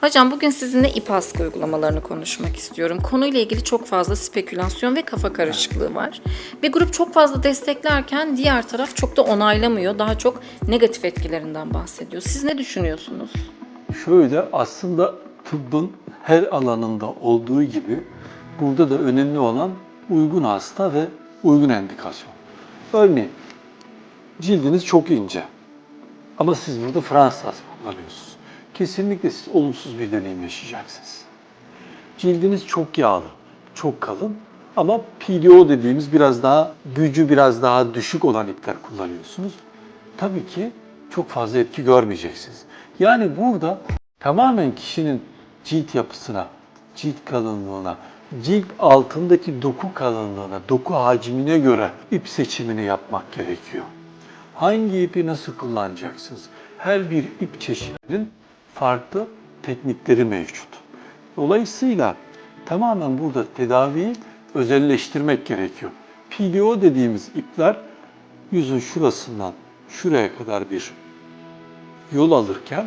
Hocam bugün sizinle ip uygulamalarını konuşmak istiyorum. Konuyla ilgili çok fazla spekülasyon ve kafa karışıklığı var. Bir grup çok fazla desteklerken diğer taraf çok da onaylamıyor. Daha çok negatif etkilerinden bahsediyor. Siz ne düşünüyorsunuz? Şöyle aslında tıbbın her alanında olduğu gibi burada da önemli olan uygun hasta ve uygun endikasyon. Örneğin cildiniz çok ince ama siz burada Fransız kullanıyorsunuz. Kesinlikle siz olumsuz bir deneyim yaşayacaksınız. Cildiniz çok yağlı, çok kalın ama PDO dediğimiz biraz daha gücü biraz daha düşük olan ipler kullanıyorsunuz. Tabii ki çok fazla etki görmeyeceksiniz. Yani burada tamamen kişinin cilt yapısına, cilt kalınlığına, cilt altındaki doku kalınlığına, doku hacmine göre ip seçimini yapmak gerekiyor. Hangi ipi nasıl kullanacaksınız? Her bir ip çeşidinin farklı teknikleri mevcut. Dolayısıyla tamamen burada tedaviyi özelleştirmek gerekiyor. PDO dediğimiz ipler yüzün şurasından şuraya kadar bir yol alırken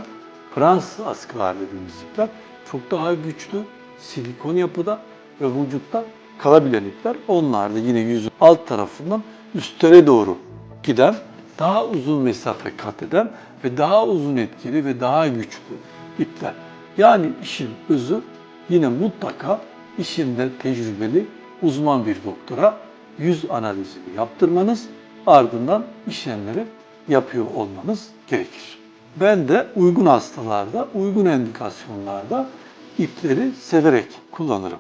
Fransız askılar dediğimiz ipler çok daha güçlü, silikon yapıda ve vücutta kalabilen ipler. Onlar da yine yüzün alt tarafından üstlere doğru giden, daha uzun mesafe kat eden ve daha uzun etkili ve daha güçlü ipler. Yani işin özü yine mutlaka işinde tecrübeli uzman bir doktora yüz analizini yaptırmanız ardından işlemleri yapıyor olmanız gerekir. Ben de uygun hastalarda, uygun endikasyonlarda ipleri severek kullanırım.